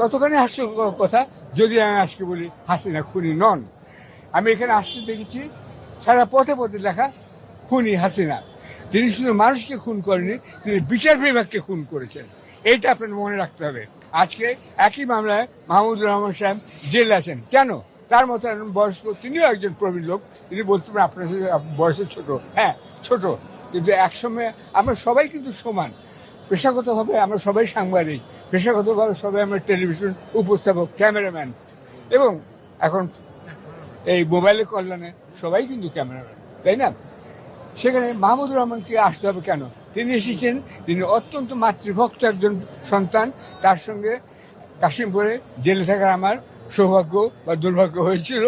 ততখানি হাস্যকর কথা যদি আমি আজকে বলি, হাসিনা খুনি নন। আমি এখানে আসতে দেখেছি, সারা পথে পথে লেখা খুনি হাসিনা। তিনি শুধু মানুষকে খুন করেনি তিনি বিচার বিভাগকে খুন করেছেন। এইটা আপনার মনে রাখতে হবে। আজকে একই মামলায় মাহমুদুর রহমান সাহেব জেলে আছেন। কেন? তার মতো বয়স্ক, তিনিও একজন প্রবীণ লোক। তিনি বলতে পারেন আপনার বয়সে ছোট। হ্যাঁ ছোট। কিন্তু একসময় আমরা সবাই কিন্তু সমান। পেশাগতভাবে আমরা সবাই সাংবাদিক, পেশাগতভাবে সবাই আমরা টেলিভিশন উপস্থাপক, ক্যামেরাম্যান। এবং এখন এই মোবাইলের কল্যাণে সবাই কিন্তু ক্যামেরাম্যান, তাই না? সেখানে মাহমুদুর রহমানকে আসতে হবে কেন? তিনি এসেছেন, তিনি অত্যন্ত মাতৃভক্ত একজন সন্তান। তার সঙ্গে কাশিমপুরে জেলে থাকার আমার সৌভাগ্য বা দুর্ভাগ্য হয়েছিল।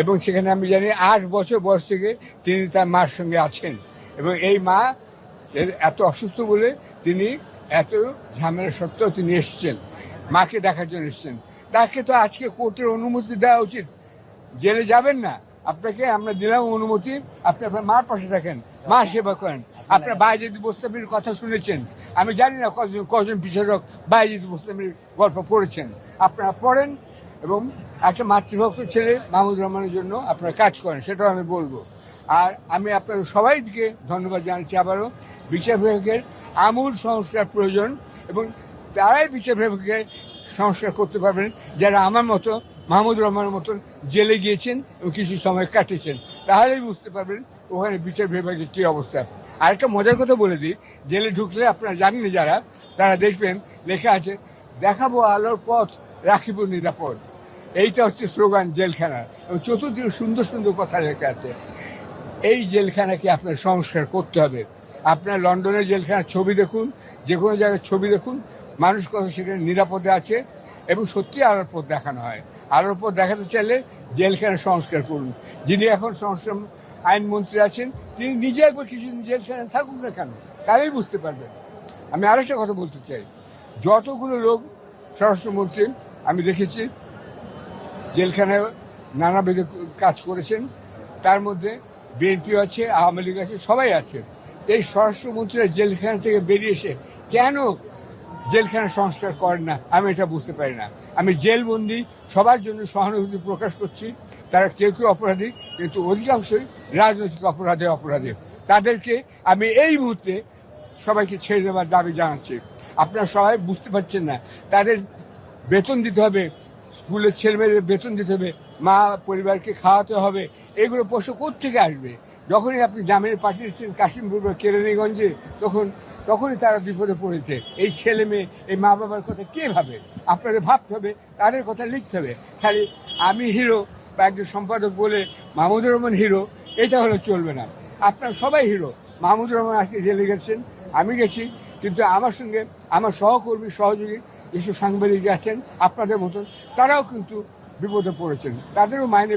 এবং সেখানে আমি জানি আট বছর বয়স থেকে তিনি তার মার সঙ্গে আছেন। এবং এই মা এত অসুস্থ বলে তিনি এত ঝামেলা সত্ত্বেও তিনি এসেছেন, মাকে দেখার জন্য এসেছেন। তাকে তো আজকে কোর্টের অনুমতি দেওয়া উচিত। জেলে যাবেন না। আপনাকে আমরা দিলাম অনুমতি। আপনি আপনার মার পাশে থাকেন, মা সেবা করেন। আপনার বাইজিদ মোস্তামির কথা শুনেছেন, আমি জানি না কজন কজন বিচারক বাইজিদ মোস্তামির গল্প পড়েছেন। আপনারা পড়েন এবং একটা মাতৃভক্ত ছেলে মাহমুদ রহমানের জন্য আপনারা কাজ করেন, সেটাও আমি বলব। আর আমি আপনাদের সবাইকে ধন্যবাদ জানাচ্ছি আবারও। বিচার বিভাগের আমূল সংস্কার প্রয়োজন এবং তারাই বিচার বিভাগের সংস্কার করতে পারবেন, যারা আমার মতো, মাহমুদ রহমানের মতন জেলে গিয়েছেন এবং কিছু সময় কাটিয়েছেন। তাহলেই বুঝতে পারবেন ওখানে বিচার বিভাগের কী অবস্থা। আরেকটা মজার কথা বলে দিই, জেলে ঢুকলে আপনারা জানেন যারা, তারা দেখবেন লেখা আছে, দেখাবো আলোর পথ, রাখিব নিরাপদ। এইটা হচ্ছে স্লোগান জেলখানার। এবং চতুর্দিকে সুন্দর সুন্দর কথা লেখা আছে। এই জেলখানাকে আপনার সংস্কার করতে হবে। আপনার লন্ডনের জেলখানার ছবি দেখুন, যে কোনো জায়গায় ছবি দেখুন। মানুষ কত সেখানে নিরাপদে আছে এবং সত্যি আলোর পথ দেখানো হয়। আলোর পথ দেখাতে চাইলে জেলখানা সংস্কার করুন। যিনি এখন সংস্কার আইনমন্ত্রী আছেন, তিনি নিজে একবার কিছুদিন জেলখানায় থাকুন না কেন, তাহলেই বুঝতে পারবেন। আমি আরেকটা কথা বলতে চাই। যতগুলো লোক স্বরাষ্ট্রমন্ত্রী, আমি দেখেছি, জেলখানায় নানাবিধ কাজ করেছেন, তার মধ্যে বিএনপি আছে, আওয়ামী লীগ আছে, সবাই আছে। এই স্বরাষ্ট্রমন্ত্রীরা জেলখানা থেকে বেরিয়ে এসে কেন জেলখানা সংস্কার করেন না? আমি এটা বুঝতে পারি না। আমি জেলবন্দি, সবার জন্য সহানুভূতি প্রকাশ করছি। তারা কেউ কেউ অপরাধী, কিন্তু অধিকাংশই রাজনৈতিক অপরাধে অপরাধী। তাদেরকে আমি এই মুহূর্তে সবাইকে ছেড়ে দেওয়ার দাবি জানাচ্ছি। আপনারা সবাই বুঝতে পারছেন না। তাদের বেতন দিতে হবে স্কুলের ছেলেমেয়েদের বেতন দিতে হবে, মা পরিবারকে খাওয়াতে হবে, এগুলো পশু থেকে আসবে? যখনই আপনি জামিনে পাঠিয়েছেন কাশিমপুর বা কেরানীগঞ্জে, তখন, তখনই তারা বিপদে পড়েছে। এই ছেলে মেয়ে, এই মা বাবার কথা কে ভাবে? আপনাদের ভাবতে হবে, তাদের কথা লিখতে হবে। খালি আমি হিরো, বা একজন সম্পাদক বলে মাহমুদুর রহমান হিরো, এটা হলে চলবে না। আপনারা সবাই হিরো। মাহমুদুর রহমান আজকে জেলে গেছেন, আমি গেছি, কিন্তু আমার সঙ্গে আমার সহকর্মী, সহযোগী যেসব সাংবাদিক আছেন আপনাদের মতন তারাও কিন্তু বিপদে পড়েছেন। তাদেরও মাইনে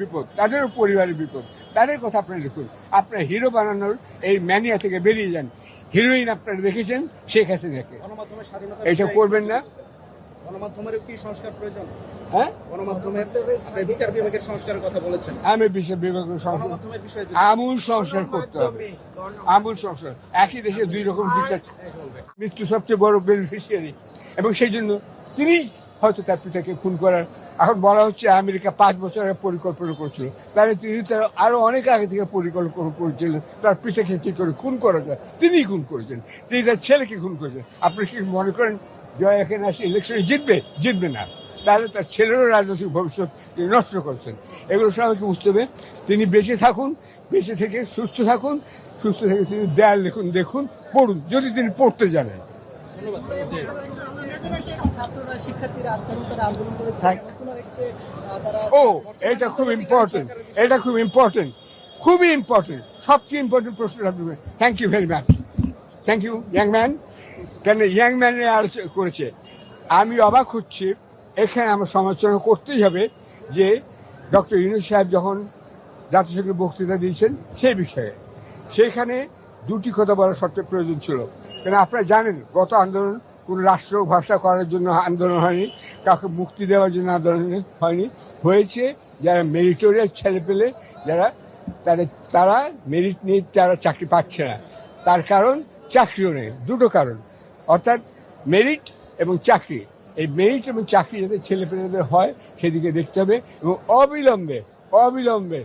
বিপদ তাদেরও পরিবারের বিপদ। তাদের কথা আপনারা লিখুন আপনার হিরো বানানোর এই ম্যানিয়া থেকে বেরিয়ে যান। হিরোইন আপনারা দেখেছেন শেখ হাসিনাকে। এটা করবেন না। গণমাধ্যমের কি সংস্কার প্রয়োজন? হ্যাঁ? গণমাধ্যমের বিচার বিভাগের সংস্কারের কথা বলেছেন। আমি বিশ্ব বিভাগের সংসদ বিষয়ে আমূল সংস্কার করতে হবে। আমূল সংস্কার। একই দেশে দুই রকম বিচার মৃত্যু সবচেয়ে বড় বেনিফিশিয়ারি এবং সেই জন্য তিনি হয়তো তার পিতাকে খুন করার এখন বলা হচ্ছে আমেরিকা পাঁচ বছর আগে পরিকল্পনা করছিল। তাহলে তিনি তার আরও অনেক আগে থেকে পরিকল্পনা করেছিলেন তার পিতাকে কি করে খুন করা যায়? তিনি খুন করেছেন। তিনি তার ছেলেকে খুন করেছেন। আপনি কি মনে করেন জয় এখানে আসে ইলেকশনে জিতবে? জিতবে না। তাহলে তার ছেলেরও রাজনৈতিক ভবিষ্যৎ নষ্ট করছেন। এগুলো সবাইকে বুঝতে হবে? তিনি বেঁচে থাকুন, বেঁচে থেকে সুস্থ থাকুন, সুস্থ থেকে তিনি দেয়াল লিখুন দেখুন, পড়ুন। যদি তিনি পড়তে জানেন। ও, এটা খুব ইম্পর্টেন্ট এটা খুব ইম্পর্টেন্ট খুবই ইম্পর্টেন্ট সবচেয়ে ইম্পর্টেন্ট প্রশ্ন আপনি thank you very much thank you young man কেন ইয়াং ম্যানের আলোচনা করেছে? আমি অবাক হচ্ছি, এখানে আমার সমালোচনা করতেই হবে যে ডক্টর ইউনুস সাহেব যখন জাতিসংঘে বক্তৃতা দিয়েছেন সেই বিষয়ে, সেখানে দুটি কথা বলা সবচেয়ে প্রয়োজন ছিল। কেন আপনারা জানেন গত আন্দোলন কোনো রাষ্ট্র ভাষা করার জন্য আন্দোলন হয়নি, কাউকে মুক্তি দেওয়ার জন্য আন্দোলন হয়নি। হয়েছে যারা মেরিটোরিয়াস ছেলে পেলে, যারা তারা তারা মেরিট নিয়ে তারা চাকরি পাচ্ছে না। তার কারণ চাকরিও নেই, দুটো কারণ। অর্থাৎ মেরিট এবং চাকরি, এই মেরিট এবং চাকরি যাতে ছেলেপেলেদের হয়, সেদিকে দেখতে হবে এবং অবিলম্বে অবিলম্বে